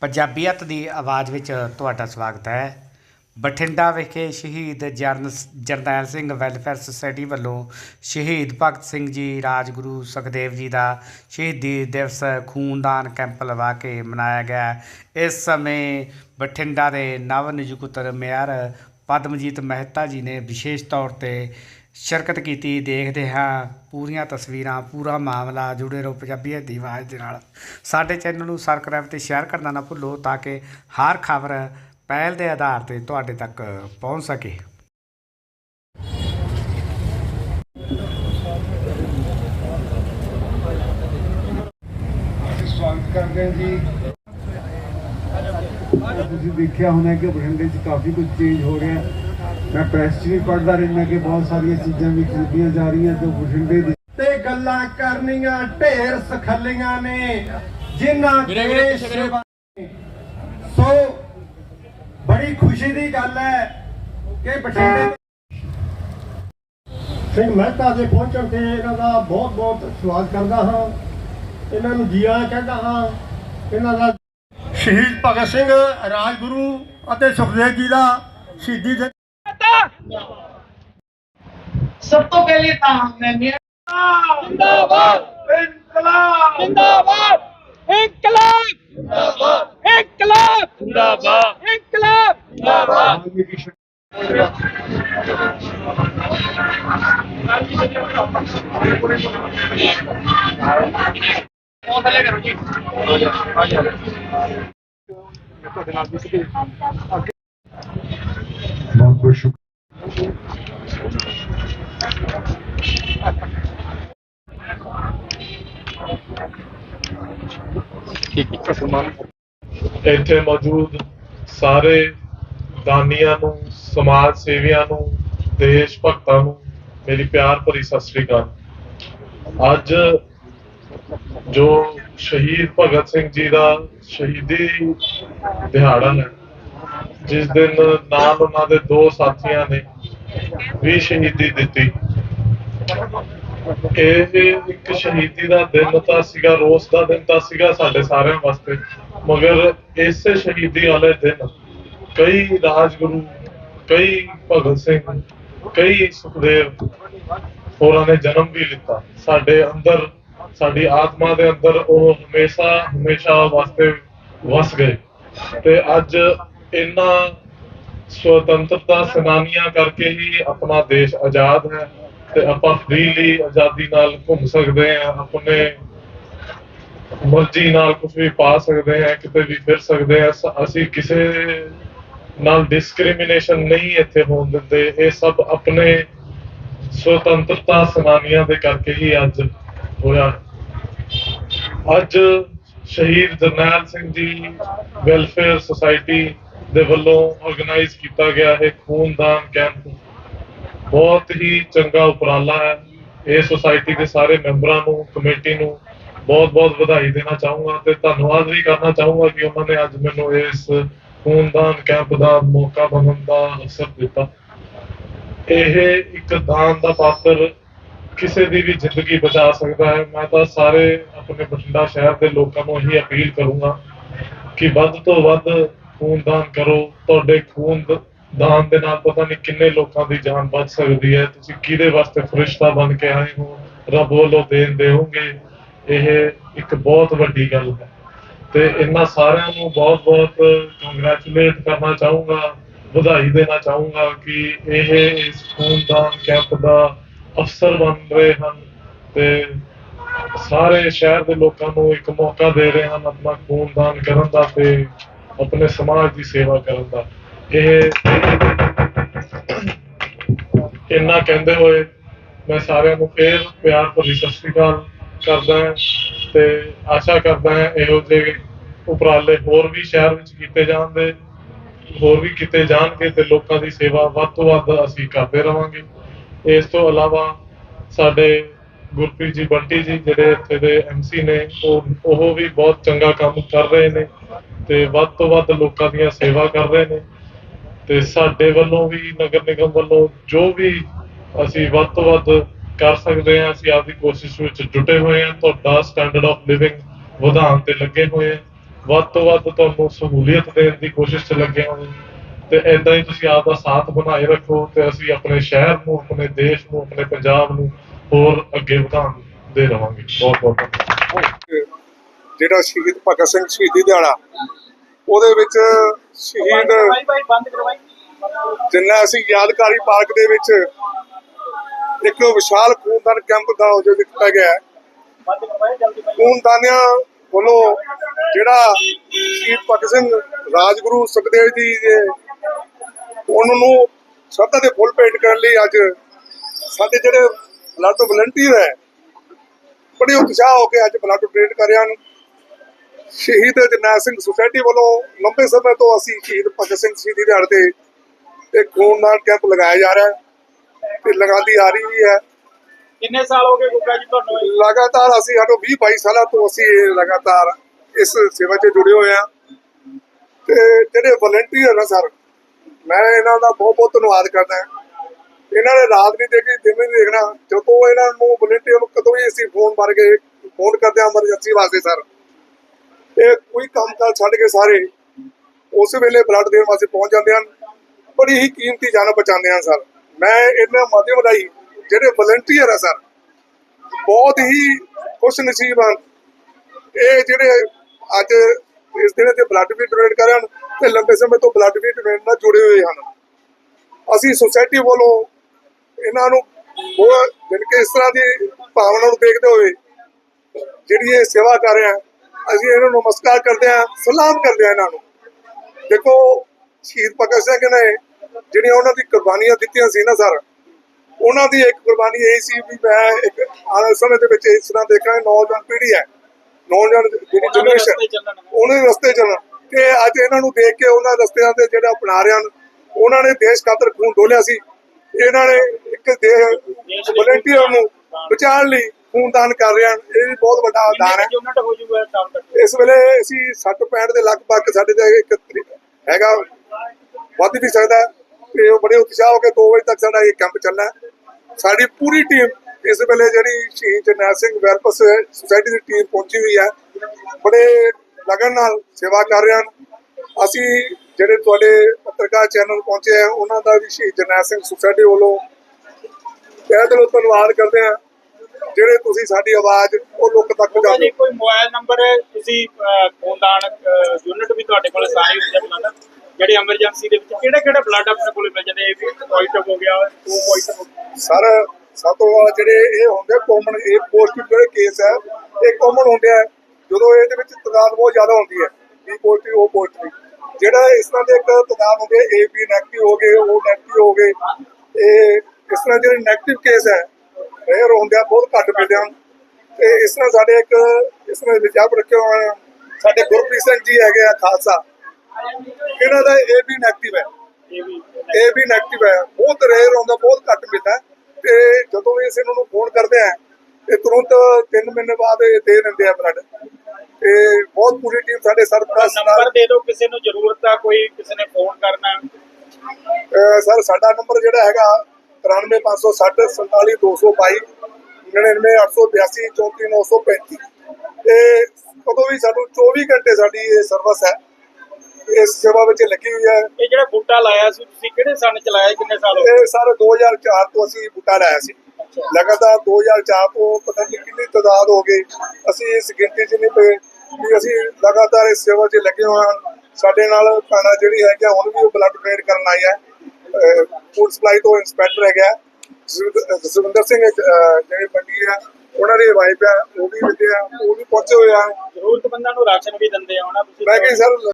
ਪੰਜਾਬੀਅਤ ਦੀ ਆਵਾਜ਼ ਵਿੱਚ ਤੁਹਾਡਾ ਸਵਾਗਤ ਹੈ। ਬਠਿੰਡਾ ਵਿਖੇ ਸ਼ਹੀਦ ਜਰਨ ਜਰਨੈਲ ਸਿੰਘ ਵੈਲਫੇਅਰ ਸੁਸਾਇਟੀ ਵੱਲੋਂ ਸ਼ਹੀਦ ਭਗਤ ਸਿੰਘ ਜੀ, ਰਾਜਗੁਰੂ ਸੁਖਦੇਵ ਜੀ ਦਾ ਸ਼ਹੀਦੀ ਦਿਵਸ ਖੂਨਦਾਨ ਕੈਂਪ ਲਵਾ ਕੇ ਮਨਾਇਆ ਗਿਆ। ਇਸ ਸਮੇਂ ਬਠਿੰਡਾ ਦੇ ਨਵ ਨਿਯੁਕਤ ਮੇਅਰ ਪਦਮਜੀਤ ਮਹਿਤਾ ਜੀ ਨੇ ਵਿਸ਼ੇਸ਼ ਤੌਰ ਤੇ ਸ਼ਿਰਕਤ ਕੀਤੀ, ਦੇਖਦੇ ਹਾਂ ਪੂਰੀਆਂ ਤਸਵੀਰਾਂ, ਪੂਰਾ ਮਾਮਲਾ ਜੁੜੇ ਰਹੋ ਪੰਜਾਬੀਅਤ ਦੀ ਆਵਾਜ਼ ਦੇ ਨਾਲ। ਸਾਡੇ ਚੈਨਲ ਨੂੰ ਸਬਸਕ੍ਰਾਈਬ ਤੇ ਸ਼ੇਅਰ ਕਰਨਾ ਨਾ ਭੁੱਲੋ ਤਾਂ ਕਿ ਹਰ ਖਬਰ ਪਹਿਲ ਦੇ ਆਧਾਰ ਤੇ ਤੁਹਾਡੇ ਤੱਕ ਪਹੁੰਚ ਸਕੇ। ਸਵਾਗਤ ਕਰਦੇ ਹਾਂ ਜੀ। ਤੁਸੀਂ ਦੇਖਿਆ ਹੋਣਾ ਕਿ ਬਠਿੰਡੇ 'ਚ ਕਾਫੀ ਕੁਝ ਚੇਂਜ ਹੋ ਰਿਹਾ। ਮੈਂ ਪ੍ਰੈਸ 'ਚ ਵੀ ਪੜ੍ਹਦਾ ਰਹਿੰਦਾ ਕਿ ਬਹੁਤ ਸਾਰੀਆਂ ਚੀਜ਼ਾਂ ਵੀ ਖਰੀਦੀਆਂ ਜਾ ਰਹੀਆਂ ਜੋ ਬਠਿੰਡੇ ਦੀ ਤੇ ਗੱਲਾਂ ਕਰਨੀਆਂ ਢੇਰ ਸਖੱਲੀਆਂ ਨੇ ਜਿਨ੍ਹਾਂ ਦੇ ਸੋ ਬੜੀ ਖੁਸ਼ੀ ਦੀ ਗੱਲ ਹੈ ਕਿ ਬਠਿੰਡੇ ਸਿੰਘ ਮਹਿਤਾ ਦੇ ਪਹੁੰਚਣ ਤੇ ਇਹਨਾਂ ਦਾ ਬਹੁਤ ਬਹੁਤ ਸਵਾਗਤ ਕਰਦਾ ਹਾਂ। ਇਹਨਾਂ ਨੂੰ ਜੀ ਆਇਆਂ ਕਹਿੰਦਾ ਹਾਂ। ਇਹਨਾਂ ਦਾ ਸ਼ਹੀਦ ਭਗਤ ਸਿੰਘ ਰਾਜਗੁਰੂ ਅਤੇ ਸੁਖਦੇਵ ਜੀ ਦਾ ਸ਼ਹੀਦੀ ਸਭ ਤੋਂ ਪਹਿਲੇ ਤਾਂ ਮੈਂ ਮੇਰਾ ਜਿੰਦਾਬਾਦ। ਇਨਕਲਾਬ। ਜਿੰਦਾਬਾਦ। ਇਨਕਲਾਬ। ਜਿੰਦਾਬਾਦ। ਇਨਕਲਾਬ। ਜਿੰਦਾਬਾਦ। ਇਨਕਲਾਬ। ਜਿੰਦਾਬਾਦ। ਉਹ ਥੱਲੇ ਕਰੋ ਜੀ ਆ ਜਾ ਤੁਹਾਡੇ ਨਾਲ ਵੀ ਕਿਤੇ ਅੱਗੇ ਬਹੁਤ ਬਹੁਤ ਸ਼ੁਕਰੀਆ। ਸ਼ੁਕਰ ਇੱਥੇ ਮੌਜੂਦ ਸਾਰੇ ਦਾਨੀਆਂ ਨੂੰ, ਸਮਾਜ ਸੇਵੀਆਂ ਨੂੰ, ਦੇਸ਼ ਭਗਤਾਂ ਨੂੰ ਮੇਰੀ ਪਿਆਰ ਭਰੀ ਸਤਿ ਸ੍ਰੀ ਅਕਾਲ। ਅੱਜ ਜੋ ਸ਼ਹੀਦ ਭਗਤ ਸਿੰਘ ਜੀ ਦਾ ਸ਼ਹੀਦੀ ਦਿਹਾੜਾ ਹੈ ਜਿਸ ਦਿਨ ਨਾਲ ਉਹਨਾਂ ਦੇ ਦੋ ਸਾਥੀਆਂ ਨੇ ਵੀ ਸ਼ਹੀਦੀ ਦਿੱਤੀ। ਇਹ ਇੱਕ ਸ਼ਹੀਦੀ ਦਾ ਦਿਨ ਤਾਂ ਸੀਗਾ, ਰੋਸ ਦਾ ਦਿਨ ਤਾਂ ਸੀਗਾ ਸਾਡੇ ਸਾਰਿਆਂ ਵਾਸਤੇ, ਮਗਰ ਇਸੇ ਸ਼ਹੀਦੀ ਵਾਲੇ ਦਿਨ ਕਈ ਰਾਜਗੁਰੂ, ਕਈ ਭਗਤ ਸਿੰਘ, ਕਈ ਸੁਖਦੇਵ ਹੋਰਾਂ ਨੇ ਜਨਮ ਵੀ ਲਿੱਤਾ। ਸਾਡੇ ਅੰਦਰ, ਸਾਡੀ ਆਤਮਾ ਦੇ ਅੰਦਰ ਉਹ ਹਮੇਸ਼ਾ ਹਮੇਸ਼ਾ ਵਾਸਤੇ ਵਸ ਗਏ। ਤੇ ਅੱਜ ਇਹਨਾਂ ਸੁਤੰਤਰਤਾ ਸੈਨਾਨੀਆਂ ਕਰਕੇ ਹੀ ਆਪਣਾ ਦੇਸ਼ ਆਜ਼ਾਦ ਹੈ ਤੇ ਆਪਾਂ ਫ੍ਰੀਲੀ ਆਜ਼ਾਦੀ ਨਾਲ ਘੁੰਮ ਸਕਦੇ ਹਾਂ, ਆਪਣੇ ਮਰਜ਼ੀ ਨਾਲ ਕੁਝ ਵੀ ਪਾ ਸਕਦੇ ਹਾਂ, ਕਿਤੇ ਵੀ ਫਿਰ ਸਕਦੇ ਹਾਂ। ਅਸੀਂ ਕਿਸੇ ਨਾਲ ਡਿਸਕ੍ਰਿਮੀਨੇਸ਼ਨ ਨਹੀਂ ਇੱਥੇ ਹੋਣ ਦਿੰਦੇ। ਇਹ ਸਭ ਆਪਣੇ ਸੁਤੰਤਰਤਾ ਸੈਨਾਨੀਆਂ ਦੇ ਕਰਕੇ ਹੀ ਅੱਜ ਹੋਇਆ। ਅੱਜ ਸ਼ਹੀਦ ਜਰਨੈਲ ਸਿੰਘ ਜੀ ਵੈਲਫੇਅਰ ਸੁਸਾਇਟੀ ਦੇ ਵੱਲੋਂ ਆਰਗੇਨਾਈਜ਼ ਕੀਤਾ ਗਿਆ ਇਹ ਖੂਨਦਾਨ ਕੈਂਪ ਬਹੁਤ ਹੀ ਚੰਗਾ ਉਪਰਾਲਾ ਹੈ। ਇਹ ਸੁਸਾਇਟੀ ਦੇ ਸਾਰੇ ਮੈਂਬਰਾਂ ਨੂੰ ਕਮੇਟੀ ਨੂੰ ਬਹੁਤ-ਬਹੁਤ ਵਧਾਈ ਦੇਣਾ ਚਾਹੂੰਗਾ ਤੇ ਧੰਨਵਾਦ ਵੀ ਕਰਨਾ ਚਾਹੂੰਗਾ ਕਿ ਉਹਨਾਂ ਨੇ ਅੱਜ ਮੈਨੂੰ ਇਸ ਖੂਨਦਾਨ ਕੈਂਪ ਦਾ ਮੌਕਾ ਬਣਨ ਦਾ ਅਵਸਰ ਦਿੱਤਾ। ਇਹ ਇੱਕ ਦਾਨ ਦਾ ਪਾਤਰ ਕਿਸੇ ਦੀ ਵੀ ਜ਼ਿੰਦਗੀ ਬਚਾ ਸਕਦਾ ਹੈ। ਮੈਂ ਤਾਂ ਸਾਰੇ ਆਪਣੇ ਬਠਿੰਡਾ ਸ਼ਹਿਰ ਦੇ ਲੋਕਾਂ ਨੂੰ ਇਹੀ ਅਪੀਲ ਕਰੂੰਗਾ ਕਿ ਵੱਧ ਤੋਂ ਵੱਧ ਖੂਨਦਾਨ ਕਰੋ। ਤੁਹਾਡੇ ਖੂਨ ਦਾਨ ਦੇ ਨਾਲ ਪਤਾ ਨਹੀਂ ਕਿੰਨੇ ਲੋਕਾਂ ਦੀ ਜਾਨ ਬਚ ਸਕਦੀ ਹੈ। ਤੁਸੀਂ ਕਿਹਦੇ ਵਾਸਤੇ ਫਰਿਸ਼ਤਾ ਬਣ ਕੇ ਆਏ ਹੋ? ਰੱਬ ਵੱਲੋਂ ਦੇਣ ਦੇਵੋਗੇ ਇਹ ਇੱਕ ਬਹੁਤ ਵੱਡੀ ਗੱਲ ਹੈ। ਤੇ ਇਹਨਾਂ ਸਾਰਿਆਂ ਨੂੰ ਬਹੁਤ-ਬਹੁਤ ਕੰਗ੍ਰੈਚੁਲੇਟ ਕਰਨਾ ਚਾਹੂੰਗਾ, ਵਧਾਈ ਦੇਣਾ ਚਾਹੂੰਗਾ ਕਿ ਇਹ ਇਸ ਖੂਨਦਾਨ ਕੈਂਪ ਦਾ ਅਫਸਰ ਬਣ ਰਹੇ ਹਨ ਤੇ ਸਾਰੇ ਸ਼ਹਿਰ ਦੇ ਲੋਕਾਂ ਨੂੰ ਇੱਕ ਮੌਕਾ ਦੇ ਰਹੇ ਹਨ ਆਪਣਾ ਖੂਨਦਾਨ ਕਰਨ ਦਾ ਤੇ ਆਪਣੇ ਸਮਾਜ ਦੀ ਸੇਵਾ ਕਰਨ ਦਾ। ਇਹ ਇੰਨਾ ਕਹਿੰਦੇ ਹੋਏ ਮੈਂ ਸਾਰਿਆਂ ਨੂੰ ਫੇਰ ਪਿਆਰ ਭਰੀ ਸਤਿ ਸ਼੍ਰੀ ਅਕਾਲ ਕਰਦਾ ਹਾਂ ਤੇ ਆਸ਼ਾ ਕਰਦਾ ਹਾਂ ਇਹੋ ਜਿਹੇ ਉਪਰਾਲੇ ਹੋਰ ਵੀ ਸ਼ਹਿਰ ਵਿੱਚ ਕੀਤੇ ਜਾਣ ਦੇ, ਹੋਰ ਵੀ ਕੀਤੇ ਜਾਣਗੇ ਤੇ ਲੋਕਾਂ ਦੀ ਸੇਵਾ ਵੱਧ ਤੋਂ ਵੱਧ ਅਸੀਂ ਕਰਦੇ ਰਵਾਂਗੇ। ਇਸ ਤੋਂ ਇਲਾਵਾ ਸਾਡੇ ਗੁਰਪ੍ਰੀਤ ਜੀ, ਬੰਟੀ ਜੀ ਜਿਹੜੇ ਇੱਥੇ ਦੇ ਐਮਸੀ ਨੇ, ਉਹ ਉਹ ਵੀ ਬਹੁਤ ਚੰਗਾ ਕੰਮ ਕਰ ਰਹੇ ਨੇ। ਤੇ ਵੱਧ ਤੋਂ ਵੱਧ ਲੋਕਾਂ ਦੀਆਂ ਸੇਵਾ ਕਰ ਰਹੇ ਨੇ। ਤੇ ਸਾਡੇ ਵੱਲੋਂ ਵੀ, ਨਗਰ ਨਿਗਮ ਵੱਲੋਂ ਜੋ ਵੀ ਅਸੀਂ ਵੱਧ ਤੋਂ ਵੱਧ ਕਰ ਸਕਦੇ ਹਾਂ, ਅਸੀਂ ਆਪਦੀ ਕੋਸ਼ਿਸ਼ ਵਿੱਚ ਜੁਟੇ ਹੋਏ ਹਾਂ। ਤੁਹਾਡਾ ਸਟੈਂਡਰਡ ਆਫ ਲਿਵਿੰਗ ਵਧਾਉਣ ਤੇ ਲੱਗੇ ਹੋਏ ਹਾਂ। ਵੱਧ ਤੋਂ ਵੱਧ ਤੁਹਾਨੂੰ ਸਹੂਲੀਅਤ ਦੇਣ ਦੀ ਕੋਸ਼ਿਸ਼ 'ਚ ਲੱਗੇ ਹਾਂ। ਤੇ ਏਦਾਂ ਹੀ ਤੁਸੀਂ ਆਪ ਦਾ ਸਾਥ ਬਣਾਏ ਰੱਖੋ ਤੇ ਅਸੀਂ ਆਪਣੇ ਸ਼ਹਿਰ ਨੂੰ, ਆਪਣੇ ਦੇਸ਼ ਨੂੰ, ਆਪਣੇ ਪੰਜਾਬ ਨੂੰ ਹੋਰ ਅੱਗੇ ਵਧਾਉਣ ਦੇ ਰਵਾਂਗੇ। ਬਹੁਤ ਬਹੁਤ ਧੰਨਵਾਦ। ਜਿਹੜਾ ਸ਼ਹੀਦ ਭਗਤ ਸਿੰਘ ਸ਼ਹੀਦੀ ਦਿਹਾੜਾ ਉਹਦੇ ਵਿੱਚ ਸ਼ਹੀਦ ਜਿੰਨਾ ਅਸੀਂ ਯਾਦਗਾਰੀ ਪਾਰਕ ਦੇ ਵਿੱਚ ਇੱਕ ਵਿਸ਼ਾਲ ਖੂਨਦਾਨ ਕੈਂਪ ਦਾ ਆਯੋਜਨ ਕੀਤਾ ਗਿਆ ਖੂਨਦਾਨੀਆਂ ਵੱਲੋਂ ਜਿਹੜਾ ਸ਼ਹੀਦ ਭਗਤ ਸਿੰਘ ਰਾਜਗੁਰੂ ਸੁਖਦੇਵ ਜੀ ਦੇ ਉਹਨਾਂ ਨੂੰ ਸ਼ਰਧਾ ਦੇ ਫੁੱਲ ਭੇਟ ਕਰਨ ਲਈ ਅੱਜ ਸਾਡੇ ਜਿਹੜੇ ਬਲੱਡ ਵਲੰਟੀਅਰ ਹੈ ਬੜੇ ਉਤਸ਼ਾਹ ਹੋ ਕੇ ਅੱਜ ਬਲੱਡ ਡੋਨੇਟ ਕਰ ਰਹੇ ਹਨ। ਸ਼ਹੀਦ ਜਰਨੈਲ ਸਿੰਘ ਸੁਸਾਇਟੀ ਵੱਲੋਂ ਲੰਬੇ ਸਮੇਂ ਤੋਂ ਅਸੀਂ ਸ਼ਹੀਦ ਭਗਤ ਸਿੰਘ ਸ਼ਹੀਦੀ ਦਿਹਾੜੇ ਤੇ ਇੱਕ ਖੂਨਦਾਨ ਕੈਂਪ ਲਗਾਇਆ ਜਾ ਰਿਹਾ ਹੈ ਤੇ ਲਗਾਉਂਦੀ ਆ ਰਹੀ ਹੈ। ਕਿੰਨੇ ਸਾਲ ਹੋ ਗਏ ਗੁੱਗਾ ਜੀ ਤੁਹਾਨੂੰ ਇਹ? ਲਗਾਤਾਰ ਅਸੀਂ ਸਾਡੋ 20 22 ਸਾਲਾਂ ਤੋਂ ਅਸੀਂ ਇਹ ਲਗਾਤਾਰ ਇਸ ਸੇਵਾ 'ਚ ਜੁੜੇ ਹੋਏ ਹਾਂ। ਤੇ ਜਿਹੜੇ ਵਲੰਟੀਅਰ ਨੇ ਸਰ ਮੈਂ ਇਹਨਾਂ ਦਾ ਬਹੁਤ ਬਹੁਤ ਧੰਨਵਾਦ ਕਰਦਾ ਇਹਨਾਂ ਨੇ ਰਾਤ ਨਹੀਂ ਦੇਖੀ ਦਿਨ ਨਹੀਂ ਦੇਖਣਾ। ਜਦੋਂ ਇਹਨਾਂ ਨੂੰ ਵਲੰਟੀਅਰ ਨੂੰ ਕਦੋਂ ਵੀ ਅਸੀਂ ਫੋਨ ਮਾਰ ਕੇ ਫੋਨ ਕਰਦੇ ਹਾਂ ਐਮਰਜੈਂਸੀ ਵਾਸਤੇ ਸਰ। ਇਹ ਕੋਈ ਕੰਮ ਕਾਰ ਛੱਡ ਕੇ ਸਾਰੇ ਉਸ ਵੇਲੇ ਬਲੱਡ ਦੇਣ ਵਾਸਤੇ ਪਹੁੰਚ ਜਾਂਦੇ ਹਨ। ਬੜੀ ਹੀ ਕੀਮਤੀ ਜਾਨ ਬਚਾਉਂਦੇ ਹਨ ਸਰ। ਮੈਂ ਇਹਨਾਂ ਮਾਧਿਅਮ ਰਾਹੀਂ ਜਿਹੜੇ ਵਲੰਟੀਅਰ ਆ ਸਰ, ਬਹੁਤ ਹੀ ਖੁਸ਼ ਨਸੀਬ ਹਨ। ਇਹ ਜਿਹੜੇ ਅੱਜ ਇਸ ਦਿਨ ਤੇ ਬਲੱਡ ਵੀ ਡੋਨੇਟ ਕਰਨ ਤੇ ਲੰਬੇ ਸਮੇਂ ਤੋਂ ਬਲੱਡ ਵੀ ਡੋਨੇਟ ਨਾਲ ਜੁੜੇ ਹੋਏ ਹਨ। ਅਸੀਂ ਸੁਸਾਇਟੀ ਵੱਲੋਂ ਇਹਨਾਂ ਨੂੰ ਉਹ ਜਿਨ ਕਿ ਇਸ ਤਰ੍ਹਾਂ ਦੀ ਭਾਵਨਾ ਨੂੰ ਦੇਖਦੇ ਹੋਏ ਜਿਹੜੀ ਇਹ ਸੇਵਾ ਕਰ ਰਿਹਾ ਅਸੀਂ ਇਹਨਾਂ ਨੂੰ ਨਮਸਕਾਰ ਕਰਦੇ ਹਾਂ ਸਲਾਮ ਕਰਦੇ ਹਾਂ ਇਹਨਾਂ ਨੂੰ। ਦੇਖੋ ਸ਼ਹੀਦ ਭਗਤ ਸਿੰਘ ਨੇ ਜਿਹੜੀਆਂ ਉਹਨਾਂ ਦੀ ਕੁਰਬਾਨੀਆਂ ਦਿੱਤੀਆਂ ਸੀ ਨਾ ਸਰ ਉਹਨਾਂ ਦੀ ਇੱਕ ਕੁਰਬਾਨੀ ਇਹ ਸੀ ਵੀ ਮੈਂ ਇੱਕ ਆਉਣ ਸਮੇਂ ਦੇ ਵਿੱਚ ਇਸ ਤਰ੍ਹਾਂ ਦੇਖਾਂਗੇ ਨੌਜਵਾਨ ਪੀੜ੍ਹੀ ਹੈ। ਨੌਜਵਾਨ ਜਿਹੜੀ ਜਨਰੇਸ਼ਨ ਉਹਨਾਂ ਦੇ ਰਸਤੇ ਚੱਲਣ। ਕਿ ਅੱਜ ਇਹਨਾਂ ਨੂੰ ਦੇਖ ਕੇ ਉਹਨਾਂ ਰਸਤਿਆਂ ਤੇ ਜਿਹੜਾ ਅਪਣਾ ਰਹੇ ਹਨ ਉਹਨਾਂ ਨੇ ਦੇਸ਼ ਖਾਤਰ ਖੂਨ ਡੋਲਿਆ ਸੀ। ਇਹਨਾਂ ਨੇ ਇੱਕ ਦੇਸ਼ ਵਲੰਟੀਅਰ ਨੂੰ ਬਚਾਉਣ ਲਈ ਖੂਨਦਾਨ ਕਰ ਰਹੇ ਹਨ। ਇਹ ਵੀ ਬਹੁਤ ਵੱਡਾ ਦਾਨ ਹੈ। ਯੂਨਿਟ ਹੋ ਜੂਗਾ ਸ਼ਾਮ ਤੱਕ ਇਸ ਵੇਲੇ ਅਸੀਂ 60 65 ਦੇ ਲਗਭਗ ਸਾਡੇ ਤੇ ਇੱਕ ਹੈਗਾ ਵੱਧ ਵੀ ਸਕਦਾ ਤੇ ਉਹ ਬੜੇ ਉਤਸ਼ਾਹ ਹੋ ਕੇ 2 ਵਜੇ ਤੱਕ ਸਾਡਾ ਇਹ ਕੈਂਪ ਚੱਲਣਾ ਸਾਡੀ ਪੂਰੀ ਟੀਮ ਇਸ ਵੇਲੇ ਜਿਹੜੀ ਸ਼ਹੀਦ ਜਰਨੈਲ ਸਿੰਘ ਵੈਲਫੇਅਰ ਸੁਸਾਇਟੀ ਦੀ ਟੀਮ ਪਹੁੰਚੀ ਹੋਈ ਹੈ। ਬੜੇ ਲਗਨ ਨਾਲ ਸੇਵਾ ਕਰ ਰਹੇ ਹਨ। ਅਸੀਂ ਜਿਹੜੇ ਤੁਹਾਡੇ ਪੱਤਰਕਾਰ ਚੈਨਲ ਪਹੁੰਚੇ ਆ ਉਹਨਾਂ ਦਾ ਵੀ ਸ਼ਹੀਦ ਜਰਨੈਲ ਸਿੰਘ ਸੁਸਾਇਟੀ ਵੱਲੋਂ ਤਹਿ ਦਿਲੋਂ ਧੰਨਵਾਦ ਕਰਦੇ ਹਾਂ। ਜਿਹੜੇ ਤੁਸੀਂ ਸਾਡੀ ਆਵਾਜ਼ ਉਹ ਲੋਕ ਤੱਕ ਗੁੱਗਾ ਪਹੁੰਚਾਉਂਦੇ ਜੀ ਕੋਈ ਮੋਬਾਈਲ ਨੰਬਰ ਹੈ ਤੁਸੀਂ ਖੂਨਦਾਨ ਯੂਨਿਟ ਵੀ ਤੁਹਾਡੇ ਕੋਲ ਸਾਰੇ ਬਲੱਡ ਜਿਹੜੇ ਐਮਰਜੈਂਸੀ ਦੇ ਵਿੱਚ ਕਿਹੜੇ ਕਿਹੜੇ ਬਲੱਡ ਆਪਣੇ ਕੋਲ ਮਿਲ ਜਾਂਦੇ? ਇਹ ਵੀ ਪੋਜ਼ਿਟਿਵ ਹੋ ਗਿਆ ਉਹ ਪੋਜ਼ਿਟਿਵ ਹੋ ਸਰ ਸਭ ਤੋਂ ਵੱਧ ਜਿਹੜੇ ਇਹ ਹੁੰਦੇ ਕਾਮਨ ਇਹ ਪੋਜ਼ਿਟਿਵ ਜਿਹੜੇ ਕੇਸ ਹੈ ਇਹ ਕਾਮਨ ਹੁੰਦੇ ਆ। ਜਦੋਂ ਇਹਦੇ ਵਿੱਚ ਤਦਾਦ ਬਹੁਤ ਜ਼ਿਆਦਾ ਹੁੰਦੀ ਹੈ ਬੀ ਪੋਜ਼ਿਟਿਵ ਉਹ ਪੋਜ਼ਿਟਿਵ ਜਿਹੜਾ ਇਸ ਤਰ੍ਹਾਂ ਦੇ ਇੱਕ ਤਦਾਦ ਹੁੰਦੇ ਏ ਬੀ ਨੈਗੇਟਿਵ ਹੋ ਗਏ ਉਹ ਨੈਗੇਟਿਵ ਹੋ ਗਏ ਇਹ ਇਸ ਤਰ੍ਹਾਂ ਜਿਹੜੇ ਨੈਗੇਟਿਵ ਕੇਸ ਹੈ ਰੇਅਰ ਹੁੰਦੇ ਆ ਬਹੁਤ ਘੱਟ ਮਿਲਦੇ ਹਨ ਤੇ ਇਸ ਤਰ੍ਹਾਂ ਸਾਡੇ ਇੱਕ ਇਸ ਤਰ੍ਹਾਂ ਰਿਜ਼ਰਵ ਰੱਖੇ ਹੋਏ ਆ ਸਾਡੇ ਗੁਰਪ੍ਰੀਤ ਸਿੰਘ ਜੀ ਹੈਗੇ ਆ ਖਾਲਸਾ। ਇਹਨਾਂ ਦਾ ਏ ਬੀ ਨੈਗੇਟਿਵ ਹੈ। ਇਹ ਵੀ ਇਹ ਵੀ ਨੈਗੇਟਿਵ ਹੈ। ਬਹੁਤ ਰੇਅਰ ਹੁੰਦਾ ਬਹੁਤ ਘੱਟ ਮਿਲਦਾ। ਤੇ ਜਦੋਂ ਵੀ ਅਸੀਂ ਇਹਨਾਂ ਨੂੰ ਫੋਨ ਕਰਦੇ ਆ ਤੇ ਤੁਰੰਤ 3 ਮਹੀਨੇ ਬਾਅਦ ਇਹ ਦੇ ਦਿੰਦੇ ਆ ਬਲੱਡ ਤੇ ਬਹੁਤ ਪੂਰੀ ਟੀਮ ਸਾਡੇ ਸਰਪ੍ਰਸਤ ਨਾਲ ਨੰਬਰ ਦੇ ਦਿਓ ਕਿਸੇ ਨੂੰ ਜ਼ਰੂਰਤ ਆ ਕੋਈ ਕਿਸੇ ਨੇ ਫੋਨ ਕਰਨਾ। ਸਰ ਸਾਡਾ ਨੰਬਰ ਜਿਹੜਾ ਹੈਗਾ 93560 47222 99882 34935 ਇਹ ਕਦੋਂ ਵੀ ਸਾਨੂੰ 24 ਘੰਟੇ ਸਾਡੀ ਇਹ ਸਰਵਿਸ ਹੈ। ਇਸ ਸੇਵਾ ਵਿੱਚ ਲੱਗੀ ਹੋਈ ਹੈ। ਇਹ ਜਿਹੜਾ ਬੂਟਾ ਲਾਇਆ ਸੀ ਤੁਸੀਂ ਕਿਹੜੇ ਸੰਨ ਚ ਲਾਇਆ ਕਿੰਨੇ ਸਾਲ ਹੋ ਗਏ? ਇਹ ਸਰ 2004 ਤੋਂ ਅਸੀਂ ਬੂਟਾ ਲਾਇਆ ਸੀ। ਲਗਾਤਾਰ 2004 ਤੋਂ ਪਤਾ ਨਹੀਂ ਕਿੰਨੀ ਤਾਦਾਦ ਹੋ ਗਈ। ਅਸੀਂ ਇਸ ਗਿਣਤੀ 'ਚ ਨਹੀਂ ਪਏ ਵੀ ਅਸੀਂ ਲਗਾਤਾਰ ਇਸ ਸੇਵਾ 'ਚ ਲੱਗੇ ਹੋਏ ਹਾਂ। ਸਾਡੇ ਨਾਲ ਭੈਣਾਂ ਜਿਹੜੀ ਹੈਗੀ ਆ, ਹੁਣ ਵੀ ਉਹ ਬਲੱਡ ਡੋਨੇਟ ਕਰਨ ਆਈ ਹੈ ਫੂਡ ਸਪਲਾਈ ਤੋਂ ਇੰਸਪੈਕਟਰ ਹੈਗਾ ਜਸਵਿੰਦਰ ਜਸਵਿੰਦਰ ਸਿੰਘ ਜਿਹੜੇ ਪੰਡੀ ਆ ਉਹਨਾਂ ਦੀ ਵਾਈਫ ਆ ਉਹ ਵੀ ਆ ਉਹ ਵੀ ਪਹੁੰਚੇ ਹੋਏ ਆ। ਜ਼ਰੂਰਤਮੰਦਾਂ ਨੂੰ ਰਾਸ਼ਨ ਵੀ ਦਿੰਦੇ ਆ ਉਹਨਾਂ ਤੁਸੀਂ ਮੈਂ ਕਿ ਸਰ